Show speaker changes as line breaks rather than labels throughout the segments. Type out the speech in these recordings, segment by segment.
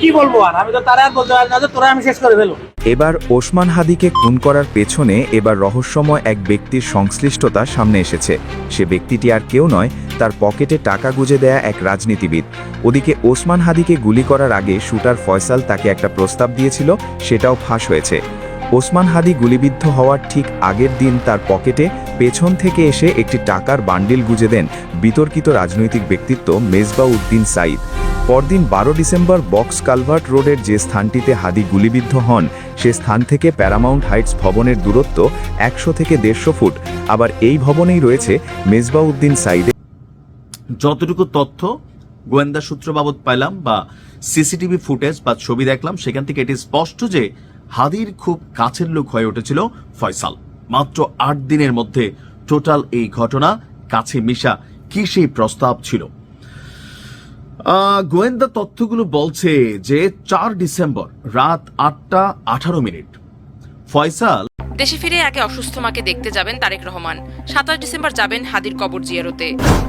কি বলব আর? আমি তো আর বলতে পারি না যে তোরা আমি শেষ করে ফেলো
এবার ওসমান হাদিকে খুন করার পেছনে এবার রহস্যময় এক ব্যক্তির সংশ্লিষ্টতা সামনে এসেছে। সে ব্যক্তিটি আর কেউ নয়, তার পকেটে টাকা গুজে দেয়া এক রাজনীতিবিদ। ওদিকে ওসমান হাদিকে গুলি করার আগে শুটার ফয়সাল তাকে একটা প্রস্তাব দিয়েছিল, সেটাও ফাঁস হয়েছে। ওসমান হাদি গুলিবিদ্ধ হওয়ার ঠিক আগের দিন তার পকেটে পেছন থেকে এসে একটি টাকার বান্ডিল গুজে দেন বিতর্কিত রাজনৈতিক ব্যক্তিত্ব মেজবা উদ্দিন সাইদ পরদিন বারো ডিসেম্বর বক্স কালভার্ট রোডের যে স্থানটিতে হাদি গুলিবিদ্ধ হন, সে স্থান থেকে প্যারামাউন্ট হাইটস ভবনের দূরত্ব একশো থেকে দেড়শো ফুট। আবার এই ভবনেই রয়েছে মেজবাউদ্দিন সাইডে
যতটুকু তথ্য গোয়েন্দা সূত্র বাবদ পাইলাম বা সিসিটিভি ফুটেজ বা ছবি দেখলাম, সেখান থেকে এটি স্পষ্ট যে হাদির খুব কাছের লোক হয়ে উঠেছিল ফয়সাল। মাত্র আট দিনের মধ্যে টোটাল এই ঘটনা কাছে মিশা কি সেই প্রস্তাব ছিল? গোয়েন্দা তথ্যগুলো বলছে যে চার ডিসেম্বর রাত আটটা আঠারো মিনিট। ফয়সাল
দেশে ফিরে একে অসুস্থ মাকে দেখতে যাবেন তারেক রহমান। সাতাশ ডিসেম্বর যাবেন হাদির কবর জিয়ারতে।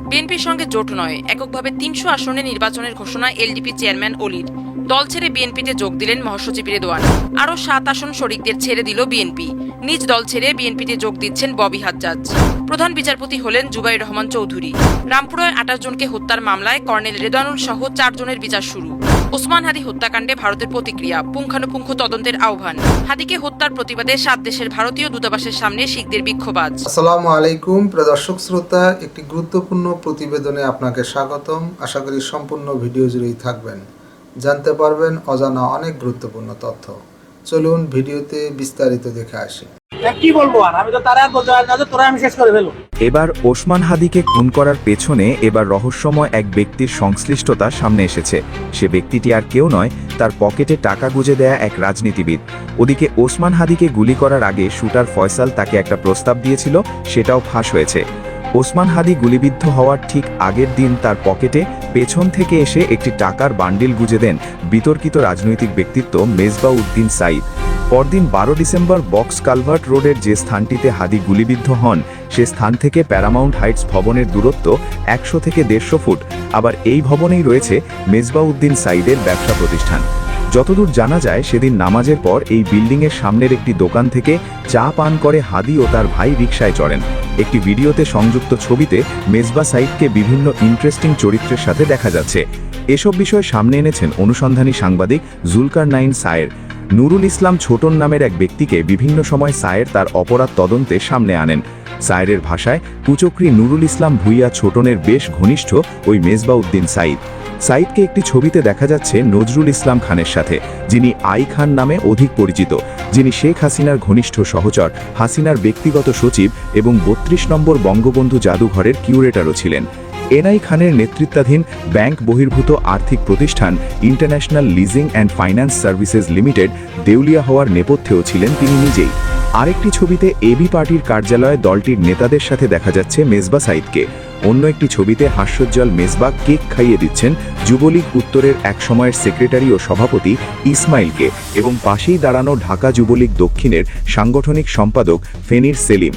বিএনপির সঙ্গে জোট নয়, এককভাবে তিনশো আসনে নির্বাচনের ঘোষণা এলডিপি চেয়ারম্যান অলির। দল ছেড়ে বিএনপিতে যোগ দিলেন মহাসচিব রেদোয়ান। আরও সাত আসন শরিকদের ছেড়ে দিল বিএনপি। নিজ দল ছেড়ে বিএনপিতে যোগ দিচ্ছেন ববি হাজ্জাজ। প্রধান বিচারপতি হলেন জুবাই রহমান চৌধুরী। রামপুরায় আঠাশ জনকে হত্যার মামলায় কর্নেল রেদানুল সহ চারজনের বিচার শুরু। ওসমান হাদি হত্যাকাণ্ডে ভারতের প্রতিক্রিয়া, পুঙ্খানুপুঙ্খ তদন্তের আহ্বান। হাদিকে হত্যার প্রতিবাদে সাত দেশের ভারতীয় দূতাবাসের সামনে শিখদের বিক্ষোভাজ
আসসালামু আলাইকুম প্রদর্শক শ্রোতা, একটি গুরুত্বপূর্ণ প্রতিবেদনে আপনাকে স্বাগতম। আশা করি সম্পূর্ণ ভিডিও জুড়েই থাকবেন। জানতে পারবেন অজানা অনেক গুরুত্বপূর্ণ তথ্য। চলুন ভিডিওতে বিস্তারিত দেখে আসি।
কি বলব আর? আমি তো তারা আর বলতে পারি না যে তোরা আমি শেষ করে ফেলো
এবার ওসমান হাদিকে খুন করার পেছনে এবার রহস্যময় এক ব্যক্তির সংশ্লিষ্টতা সামনে এসেছে। সে ব্যক্তিটি আর কেউ নয় তার পকেটে টাকা গুজে দেয়া এক রাজনীতিবিদ। ওদিকে ওসমান হাদিকে গুলি করার আগে শুটার ফয়সাল তাকে একটা প্রস্তাব দিয়েছিল সেটাও ফাঁস হয়েছে। ওসমান হাদি গুলিবিদ্ধ হওয়ার ঠিক আগের দিন তার পকেটে পেছন থেকে এসে একটি টাকার বান্ডিল গুজে দেন বিতর্কিত রাজনৈতিক ব্যক্তিত্ব মেজবা উদ্দিন সাইদ পরদিন বারো ডিসেম্বর বক্স কালভার্ট রোডের যে স্থানটিতে হাদি গুলিবিদ্ধ হন, সে স্থান থেকে প্যারামাউন্ট হাইটস ভবনের দূরত্ব একশো থেকে দেড়শো ফুট। আবার এই ভবনেই রয়েছে মেজবাউদ্দিন সাইদের ব্যবসা প্রতিষ্ঠান। যতদূর জানা যায়, সেদিন নামাজের পর এই বিল্ডিংয়ের সামনের একটি দোকান থেকে চা পান করে হাদি ও তার ভাই রিকশায় চড়েন। একটি ভিডিওতে সংযুক্ত ছবিতে মেজবা সাইদকে বিভিন্ন ইন্টারেস্টিং চরিত্রের সাথে দেখা যাচ্ছে। এসব বিষয় সামনে এনেছেন অনুসন্ধানী সাংবাদিক জুলকার নাইন সায়ের। নুরুল ইসলাম ছোটন নামের এক ব্যক্তিকে বিভিন্ন সময় সায়ের তার অপরাধ তদন্তে সামনে আনেন। সায়েরের ভাষায়, কুচক্রি নুরুল ইসলাম ভুইয়া ছোটনের বেশ ঘনিষ্ঠ ওই মেজবাউদ্দিন সাইদ। সাইদকে একটি ছবিতে দেখা যাচ্ছে নজরুল ইসলাম খানের সাথে, যিনি আই খান নামে অধিক পরিচিত, যিনি শেখ হাসিনার ঘনিষ্ঠ সহচর, হাসিনার ব্যক্তিগত সচিব এবং বত্রিশ নম্বর বঙ্গবন্ধু জাদুঘরের কিউরেটরও ছিলেন। এনআই খানের নেতৃত্বাধীন ব্যাংক বহির্ভূত আর্থিক প্রতিষ্ঠান international leasing and finance services limited, দেউলিয়া হওয়ার নেপথ্যেও ছিলেন তিনি নিজেই। আরেকটি ছবিতে এবি পার্টির কার্যালয়ে দলটির নেতাদের সাথে দেখা যাচ্ছে মেজবা সাইদকে। অন্য একটি ছবিতে হাস্যোজ্জ্বল মেজবা কেক খাইয়ে দিচ্ছেন যুবলীগ উত্তরের এক সময়ের সেক্রেটারি ও সভাপতি ইসমাইলকে এবং পাশেই দাঁড়ানো ঢাকা যুবলীগ দক্ষিণের সাংগঠনিক সম্পাদক ফেনির সেলিম।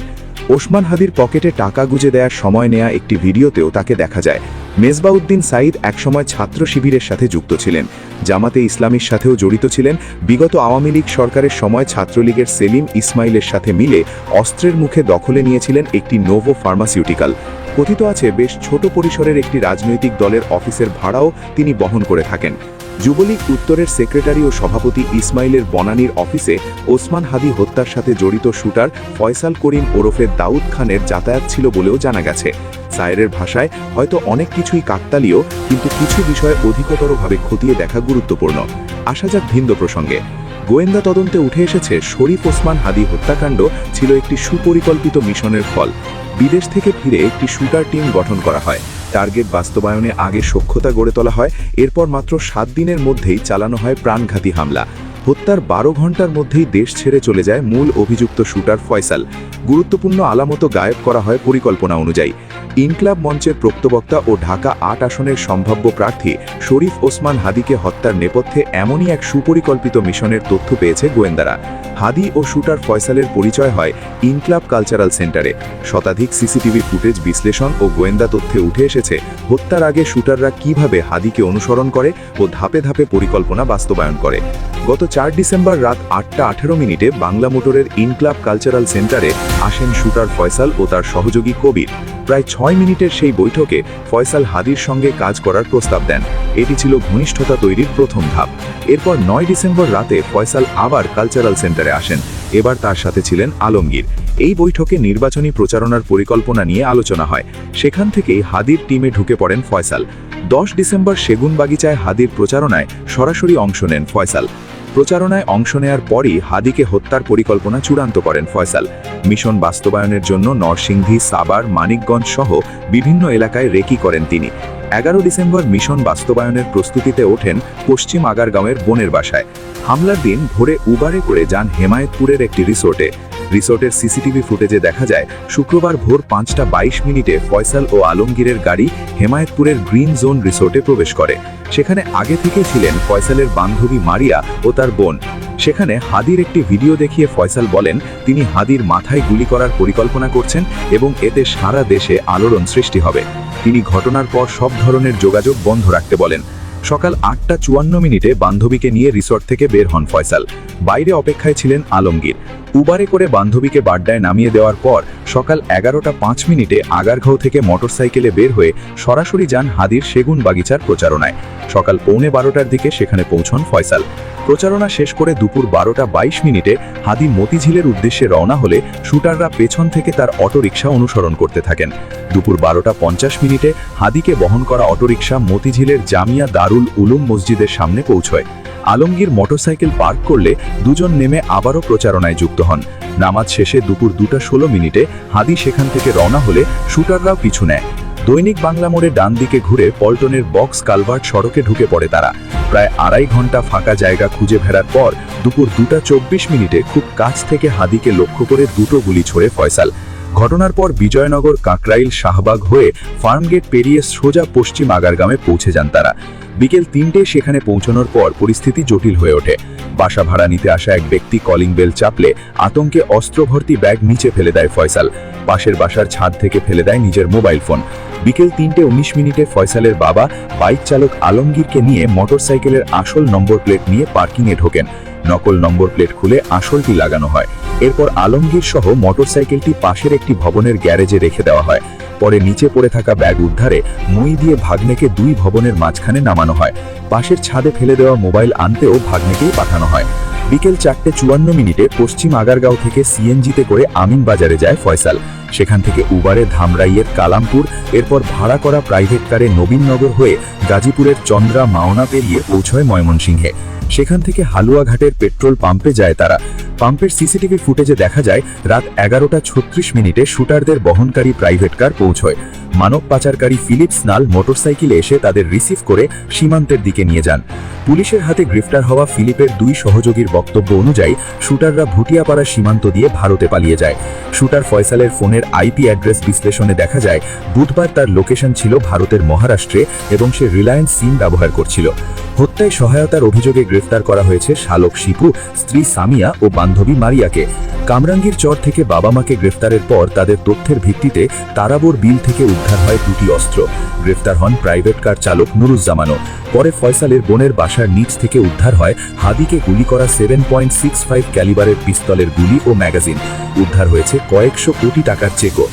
ওসমান হাদির পকেটে টাকা গুজে দেওয়ার সময় নেয়া একটি ভিডিওতেও তাকে দেখা যায়। মেজবাউদ্দিন সাইদ একসময় ছাত্র শিবিরের সাথে যুক্ত ছিলেন। জামাতে ইসলামীর সাথেও জড়িত ছিলেন। বিগত আওয়ামী লীগ সরকারের সময় ছাত্রলীগের সেলিম ইসমাইলের সাথে মিলে অস্ত্রের মুখে দখলে নিয়েছিলেন একটি নোভো ফার্মাসিউটিক্যাল। কথিত আছে, বেশ ছোট পরিসরের একটি রাজনৈতিক দলের অফিসের ভাড়াও তিনি বহন করে থাকেন। যুবলীগ উত্তরের সেক্রেটারি ও সভাপতি ইসমাইলের বনানীর অফিসে ওসমান হাদি হত্যার সাথে জড়িত শুটার ফয়সাল করিম ওরফে দাউদ খানের যাতায়াত ছিল বলেও জানা গেছে। সায়েরের ভাষায় হয়তো অনেক কিছুই কাকতালীয়, কিন্তু কিছু বিষয় অধিকতরভাবে খতিয়ে দেখা গুরুত্বপূর্ণ। আসা যাক ভিন্দ প্রসঙ্গে। গোয়েন্দা তদন্তে উঠে এসেছে, শরীফ ওসমান হাদি হত্যাকাণ্ড ছিল একটি সুপরিকল্পিত মিশনের ফল। বিদেশ থেকে ফিরে একটি শুটার টিম গঠন করা হয়। টার্গেট বাস্তবায়নে আগে সক্ষতা গড়ে তোলা হয়, এরপর মাত্র সাত দিনের মধ্যেই চালানো হয় প্রাণঘাতী হামলা। হত্যার বারো ঘণ্টার মধ্যেই দেশ ছেড়ে চলে যায় মূল অভিযুক্ত শুটার ফয়সাল। গুরুত্বপূর্ণ আলামত গায়েব করা হয় পরিকল্পনা অনুযায়ী। ইনক্লাব মঞ্চের প্রক্তবক্তা ও ঢাকা আট আসনের সম্ভাব্য প্রার্থী শরীফ ওসমান হাদিকে হত্যার নেপথ্যে এমনই এক সুপরিকল্পিত মিশনের তথ্য পেয়েছে গোয়েন্দারা। হাদি ও শুটার ফয়সালের পরিচয় হয় ইনক্লাব কালচারাল সেন্টারে। শতাধিক সিসিটিভি ফুটেজ বিশ্লেষণ ও গোয়েন্দা তথ্যে উঠে এসেছে হত্যার আগে শুটাররা কীভাবে হাদিকে অনুসরণ করে ও ধাপে ধাপে পরিকল্পনা বাস্তবায়ন করে। গত চার ডিসেম্বর রাত আটটা আঠেরো মিনিটে বাংলা মোটরের ইনক্লাব কালচারাল সেন্টারে আসেন শুটার ফয়সাল ও তার সহযোগী কবির। প্রায় ছয় মিনিটের সেই বৈঠকে ফয়সাল হাদির সঙ্গে কাজ করার প্রস্তাব দেন। এটি ছিল ঘনিষ্ঠতা তৈরির প্রথম ধাপ। এরপর নয় ডিসেম্বর রাতে ফয়সাল আবার কালচারাল সেন্টারে আসেন। এবার তার সাথে ছিলেন আলমগীর। এই বৈঠকে নির্বাচনী প্রচারণার পরিকল্পনা নিয়ে আলোচনা হয়। সেখান থেকেই হাদির টিমে ঢুকে পড়েন ফয়সাল। দশ ডিসেম্বর সেগুন বাগিচায় হাদির প্রচারণায় সরাসরি অংশ নেন ফয়সাল। প্রচারণায় অংশ নেয়ার পরই হাদিকে হত্যার পরিকল্পনা চূড়ান্ত করেন ফয়সাল। মিশন বাস্তবায়নের জন্য নরসিংদী সাবার মানিকগঞ্জ সহ বিভিন্ন এলাকায় রেকি করেন তিনি। এগারো ডিসেম্বর মিশন বাস্তবায়নের প্রস্তুতিতে ওঠেন পশ্চিম আগারগাঁওয়ের বোনের বাসায়। হামলার দিন ভোরে উবারে করে যান হেমায়তপুরের একটি রিসোর্টে। রিসোর্টের সিসিটিভি ফুটেজে দেখা যায়, শুক্রবার ভোর পাঁচটা বাইশ মিনিটে ফয়সাল ও আলমগীরের গাড়ি হেমায়েতপুরের গ্রিন জোন রিসোর্টে প্রবেশ করে। সেখানে আগে থেকে ছিলেন ফয়সালের বান্ধবী মারিয়া ও তার বোন। সেখানে হাদির একটি ভিডিও দেখিয়ে ফয়সাল বলেন, তিনি হাদির মাথায় গুলি করার পরিকল্পনা করছেন এবং এতে সারা দেশে আলোড়ন সৃষ্টি হবে। তিনি ঘটনার পর সব ধরনের যোগাযোগ বন্ধ রাখতে বলেন। সকাল আটটা চুয়ান্ন মিনিটে বান্ধবীকে নিয়ে রিসর্ট থেকে বের হন ফয়সাল। বাইরে অপেক্ষায় ছিলেন আলমগীর। উবারে করে বান্ধবীকে বাড্ডায় নামিয়ে দেওয়ার পর সকাল এগারোটা পাঁচ মিনিটে আগারগাঁও থেকে মোটরসাইকেলে বের হয়ে সরাসরি যান হাদির সেগুন বাগিচার প্রচারণায়। সকাল পৌনে বারোটার দিকে সেখানে পৌঁছন ফয়সাল। প্রচারণা শেষ করে দুপুর বারোটা বাইশ মিনিটে হাদি মতিঝিলের উদ্দেশ্যে রওনা হলে শুটাররা পেছন থেকে তার অটোরিকশা অনুসরণ করতে থাকেন। দুপুর বারোটা পঞ্চাশ মিনিটে হাদিকে বহন করা অটোরিকশা মতিঝিলের জামিয়া দারুল উলুম মসজিদের সামনে পৌঁছয়। আলমগীর মোটরসাইকেল পার্ক করলে দুজন নেমে আবারও প্রচারণায় যুক্ত হন। নামাজ শেষে দুপুর দুটা ষোলো মিনিটে হাদি সেখান থেকে রওনা হলে শুটাররাও পিছু নেয়। দৈনিক বাংলা মোড়ে ডান দিকে ঘুরে পল্টনের বক্স কালভার্ট সড়কে ঢুকে পড়ে তারা। প্রায় আড়াই ঘণ্টা ফাঁকা জায়গা খুঁজে ফেরার পর দুপুর দুটা চব্বিশ মিনিটে খুব কাছ থেকে হাদিকে লক্ষ্য করে দুটো গুলি ছোড়ে ফয়সাল। ঘটনার পর বিজয়নগর কাকরাইল শাহবাগ হয়ে ফার্মগেট পেরিয়ে সোজা পশ্চিম আগারগামে পৌঁছে যান তারা। বিকেল তিনটে সেখানে পৌঁছানোর পর পরিস্থিতি জটিল হয়ে ওঠে। বাসা ভাড়া নিতে আসা এক ব্যক্তি কলিং বেল চাপলে আতঙ্কে অস্ত্রভর্তি ব্যাগ নিচে ফেলে দেয় ফয়সাল। পাশের বাসার ছাদ থেকে ফেলে দেয় নিজের মোবাইল ফোন বিকেল তিনটে উনিশ মিনিটে ফয়সালের বাবা বাইক চালক আলমগীরকে নিয়ে মোটরসাইকেলের আসল নম্বর প্লেট নিয়ে পার্কিংয়ে ঢোকেন। নকল নম্বর প্লেট খুলে আসলটি লাগানো হয়। এরপর আলমগীর সহ মোটরসাইকেলটি পাশের একটি ভবনের গ্যারেজে রেখে দেওয়া হয়। পরে নিচে পড়ে থাকা ব্যাগ উদ্ধারে মই দিয়ে ভাগ্নেকে দুই ভবনের মাঝখানে নামানো হয়। পাশের ছাদে ফেলে দেওয়া মোবাইল আনতেও ভাগ্নেকেই পাঠানো হয়। বিকেল চারটে চুয়ান্ন মিনিটে পশ্চিম আগারগাঁও থেকে সিএনজিতে করে আমিন বাজারে যায় ফয়সাল। সেখান থেকে উবারে ধামরাইয়ের কালামপুর, এরপর ভাড়া করা প্রাইভেট কারে নবীননগর হয়ে গাজীপুরের চন্দ্রা মাওনা পেরিয়ে পৌঁছয় ময়মনসিংহে। সেখান থেকে হালুয়াঘাটের পেট্রোল পাম্পে যায় তারা। পাম্পের সিসিটিভি ফুটেজে দেখা যায়, রাত এগারোটা ছত্রিশ মিনিটে শুটারদের বহনকারী প্রাইভেট কার পৌঁছয়। মানব পাচারকারী ফিলিপস নাল মোটরসাইকেলে এসে তাদের রিসিভ করে সীমান্তের দিকে নিয়ে যান। পুলিশের হাতে গ্রেফতার হওয়া ফিলিপের দুই সহযোগীর বক্তব্য অনুযায়ী, শুটাররা ভুটিয়াপাড়া সীমান্ত দিয়ে ভারতে পালিয়ে যায়। শুটার ফয়সালের ফোনের আইপি অ্যাড্রেস বিশ্লেষণে দেখা যায়, বুধবার তার লোকেশন ছিল ভারতের মহারাষ্ট্রে এবং সে রিলায়েন্স সিম ব্যবহার করছিল। হত্যায় সহায়তার অভিযোগে গ্রেফতার করা হয়েছে শালক শিপু, স্ত্রী সামিয়া ও বান্ধবী মারিয়াকে। কামরাঙ্গীর চর থেকে বাবা মাকে গ্রেফতারের পর তাদের তথ্যের ভিত্তিতে তারাবোর বিল থেকে উদ্ধার হয় দুটি অস্ত্র। গ্রেফতার হন প্রাইভেট কার চালক নুরুজ্জামানও। পরে ফয়সালের বোনের বাসার নিচ থেকে উদ্ধার হয় হাদিকে গুলি করা সেভেন পয়েন্ট সিক্স ফাইভ ক্যালিবারের পিস্তলের গুলি ও ম্যাগাজিন। উদ্ধার হয়েছে কয়েকশো কোটি টাকার চেকও।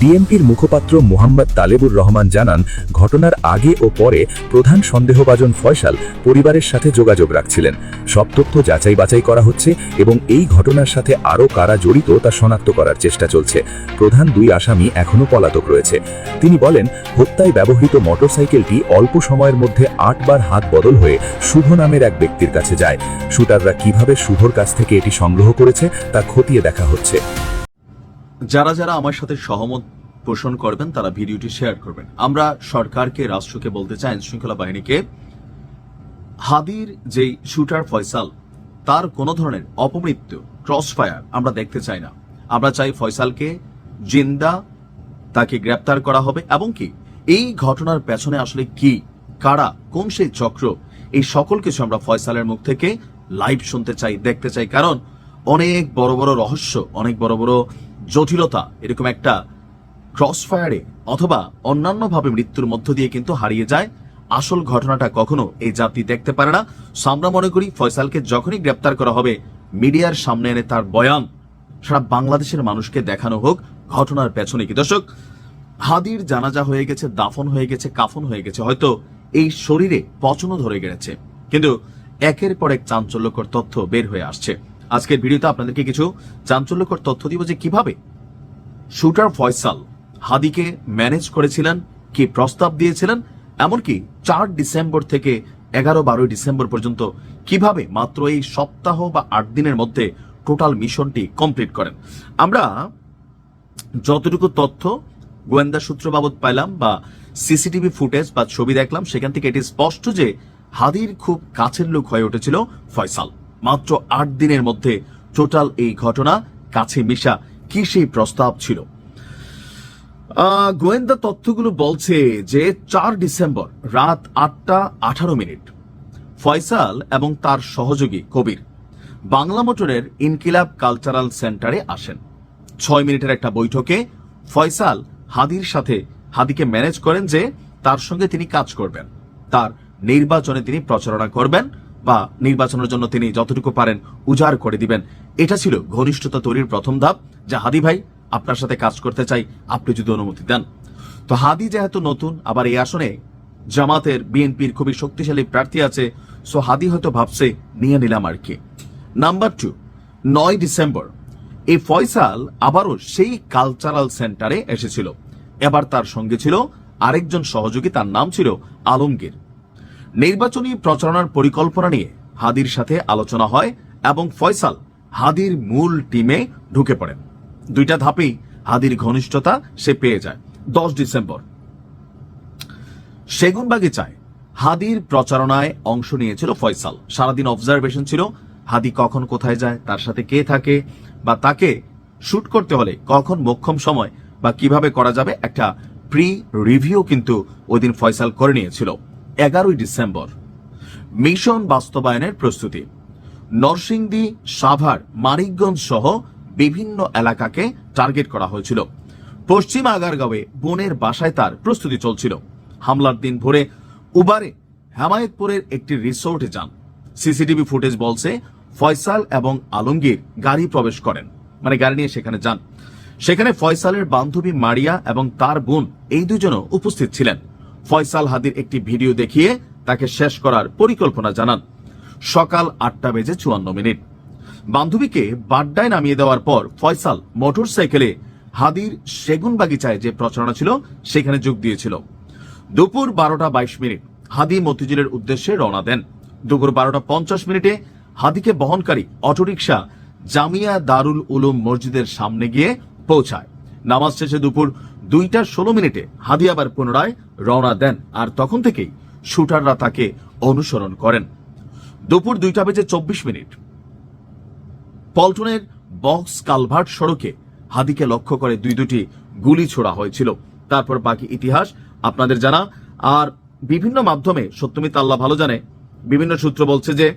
ডিএমপির মুখপাত্র মোহাম্মদ তালেবুর রহমান জানান, ঘটনার আগে ও পরে প্রধান সন্দেহভাজন ফয়সাল পরিবারের সাথে যোগাযোগ রাখছিলেন। সব তথ্য যাচাই বাছাই করা হচ্ছে এবং এই ঘটনার সাথে আরও কারা জড়িত তা শনাক্ত করার চেষ্টা চলছে। প্রধান দুই আসামি এখনও পলাতক রয়েছে। তিনি বলেন, হত্যায় ব্যবহৃত মোটরসাইকেলটি অল্প সময়ের মধ্যে আটবার হাত বদল হয়ে শুভ নামের এক ব্যক্তির কাছে যায়। শুটাররা কীভাবে শুভর কাছ থেকে এটি সংগ্রহ করেছে তা খতিয়ে দেখা হচ্ছে।
যারা যারা আমার সাথে সহমত পোষণ করবেন, তারা ভিডিওটি শেয়ার করবেন। আমরা সরকারকে, রাষ্ট্রকে বলতে চাই আইন শৃঙ্খলা বাহিনীকে, হাদির যেই শুটার ফয়সাল, তার কোনো ধরনের অপমৃত্যু ক্রস ফায়ার আমরা দেখতে চাই না। আমরা চাই ফয়সালকে জিন্দা, তাকে গ্রেপ্তার করা হবে এবং কি, এই ঘটনার পেছনে আসলে কি, কারা, কোন সেই চক্র, এই সকল কিছু আমরা ফয়সালের মুখ থেকে লাইভ শুনতে চাই, দেখতে চাই। কারণ অনেক বড় বড় রহস্য, অনেক বড় বড় জটিলতা, এরকম একটা ক্রস ফায়ারে অথবা অন্যান্যভাবে মৃত্যুর মধ্য দিয়ে কিন্তু হারিয়ে যায়। আসল ঘটনাটা কখনো এই জাতি দেখতে পারে না। আমরা মনে করি ফয়সালকে যখনই গ্রেপ্তার করা হবে, মিডিয়ার সামনে এনে তার বয়ান সারা বাংলাদেশের মানুষকে দেখানো হোক, ঘটনার পেছনে কি। দর্শক, হাদির জানাজা হয়ে গেছে, দাফন হয়ে গেছে, কাফন হয়ে গেছে, হয়তো এই শরীরে পচনও ধরে গেছে। কিন্তু একের পর এক চাঞ্চল্যকর তথ্য বের হয়ে আসছে। আজকের ভিডিওতে আপনাদেরকে কিছু চাঞ্চল্যকর তথ্য দিব যে কীভাবে শুটার ফয়সাল হাদিকে ম্যানেজ করেছিলেন, কি প্রস্তাব দিয়েছিলেন, এমনকি চার ডিসেম্বর থেকে এগারো বারোই ডিসেম্বর পর্যন্ত কীভাবে মাত্র এই সপ্তাহ বা আট দিনের মধ্যে টোটাল মিশনটি কমপ্লিট করেন। আমরা যতটুকু তথ্য গোয়েন্দা সূত্র বাবদ পাইলাম বা সিসিটিভি ফুটেজ বা ছবি দেখলাম, সেখান থেকে এটি স্পষ্ট যে হাদির খুব কাছের লোক হয়ে উঠেছিল ফয়সাল। মাত্র আট দিনের মধ্যে টোটাল এই ঘটনা কাছে মিশা কি সেই প্রস্তাব ছিল? গোয়েন্দা তথ্যগুলো বলছে যে চার ডিসেম্বর রাত আটটা আঠারো মিনিট ফয়সাল এবং তার সহযোগী কবির বাংলা মোটরের ইনকিলাব কালচারাল সেন্টারে আসেন। ছয় মিনিটের একটা বৈঠকে ফয়সাল হাদির সাথে হাদিকে ম্যানেজ করেন যে তার সঙ্গে তিনি কাজ করবেন। তার নির্বাচনে তিনি প্রচারণা করবেন। বা নির্বাচনের জন্য তিনি যতটুকু পারেন উজাড় করে দিবেন। এটা ছিল ঘনিষ্ঠতা তৈরির প্রথম ধাপ। যা হাদি ভাই, আপনার সাথে কাজ করতে চাই, আপনি যদি অনুমতি দেন। তো হাদি যেহেতু নতুন, আবার এই আসনে জামাতের বিএনপির খুবই শক্তিশালী প্রার্থী আছে, সো হাদি হয়তো ভাবছে, নিয়ে নিলাম আর কি। নাম্বার টু নয় ডিসেম্বর, এই ফয়সাল আবারও সেই কালচারাল সেন্টারে এসেছিল। এবার তার সঙ্গে ছিল আরেকজন সহযোগী, তার নাম ছিল আলমগীর। নির্বাচনী প্রচারণার পরিকল্পনা নিয়ে হাদির সাথে আলোচনা হয় এবং ফয়সাল হাদির মূল টিমে ঢুকে পড়েন। দুইটা ধাপেই হাদির ঘনিষ্ঠতা সে পেয়ে যায়। দশ ডিসেম্বর। সেগুন বাগিচায় হাদির প্রচারণায় অংশ নিয়েছিল ফয়সাল। সারাদিন অবজারভেশন ছিল, হাদি কখন কোথায় যায়, তার সাথে কে থাকে, বা তাকে শুট করতে হলে কখন মোক্ষম সময়, বা কীভাবে করা যাবে, একটা প্রি রিভিউ কিন্তু ওই দিন ফয়সাল করে নিয়েছিল। এগারোই ডিসেম্বর। মিশন বাস্তবায়নের প্রস্তুতি। নরসিংদী, সাভার, মানিকগঞ্জ সহ বিভিন্ন এলাকাকে টার্গেট করা হয়েছিল। পশ্চিম আগারগাঁওয়ে বোনের বাসায় তার প্রস্তুতি চলছিল। হামলার দিন ভোরে উবারে হেমায়তপুরের একটি রিসোর্টে যান। সিসিটিভি ফুটেজ বলছে ফয়সাল এবং আলমগীর গাড়ি প্রবেশ করেন। মানে গাড়ি নিয়ে সেখানে যান। সেখানে ফয়সালের বান্ধবী মারিয়া এবং তার বোন এই দুজনও উপস্থিত ছিলেন। ফয়সাল হাদির একটি ভিডিও দেখিয়ে তাকে শেষ করার পরিকল্পনা জানান। সকাল আটটা বেজে চুয়ান্ন মিনিট। বান্ধবীকে বাড্ডায় নামিয়ে দেওয়ার পর ফয়সাল মোটরসাইকেলে হাদির সেগুন বাগিচায় যে প্রচারণা ছিল, সেখানে যোগ দিয়েছিল। দুপুর বারোটা বাইশ মিনিট হাদি মতিঝিলের উদ্দেশ্যে রওনা দেন। দুপুর বারোটা পঞ্চাশ মিনিটে হাদিকে বহনকারী অটোরিকশা জামিয়া দারুল উলুম মসজিদের সামনে গিয়ে পৌঁছায়। নামাজ শেষে দুপুর দুইটা ষোলো মিনিটে হাদি আবার পুনরায় রওনা দেন আর তখন থেকেই শুটাররা তাকে অনুসরণ করেন। দুপুর দুইটা বেজে চব্বিশ মিনিট। পল্টনের বক্স কালভার্ট সড়কে হাদিকে লক্ষ্য করে দুই দুটি গুলি ছোড়া হয়েছিল। তারপর বাকি ইতিহাস আপনাদের জানা। আর বিভিন্ন মাধ্যমে সত্যমিত আল্লাহ ভালো জানে, বিভিন্ন সূত্র বলছে যে,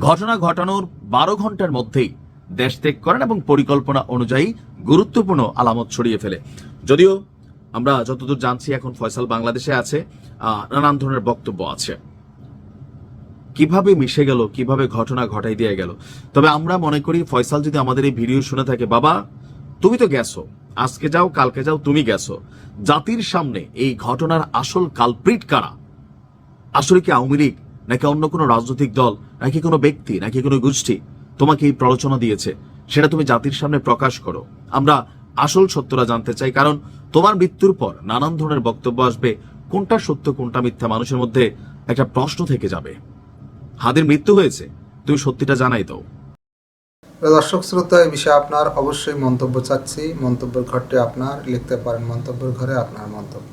ঘটনা ঘটানোর বারো ঘণ্টার মধ্যেই দেশ ত্যাগ করেন এবং পরিকল্পনা অনুযায়ী গুরুত্বপূর্ণ আলামত ছড়িয়ে ফেলে। যদিও আমরা যতদূর জানছি এখন ফয়সাল বাংলাদেশে আছে নানান ধরনের বক্তব্য আছে। কীভাবে মিশে গেল, কীভাবে ঘটনা ঘটাই দিয়ে গেল? তবে আমরা মনে করি ফয়সাল যদি আমাদের এই ভিডিও শুনে থাকে, বাবা, তুমি তো গেছো। আজকে যাও, কালকে যাও, তুমি গেছো। জাতির সামনে এই ঘটনার আসল কালপ্রিট কারা? আসলে কি আওয়ামী লীগ, নাকি অন্য কোনো রাজনৈতিক দল, নাকি কোনো ব্যক্তি, নাকি কোনো গোষ্ঠী? তোমাকে এই প্ররোচনা দিয়েছে, সেটা তুমি জাতির সামনে প্রকাশ করো। আমরা আসল সত্যটা জানতে চাই, কারণ তোমার মৃত্যুর পর নানান ধরনের বক্তব্য আসবে, কোনটা সত্য, কোনটা মিথ্যা, মানুষের মধ্যে একটা প্রশ্ন থেকে যাবে। হাদের মৃত্যু হয়েছে, তুমি সত্যিটা জানাই দাও।
দর্শক, শ্রোতা এই বিষয়ে আপনার অবশ্যই মন্তব্য চাচ্ছি। মন্তব্যের ঘরটি আপনার, লিখতে পারেন মন্তব্যের ঘরে আপনার মন্তব্য।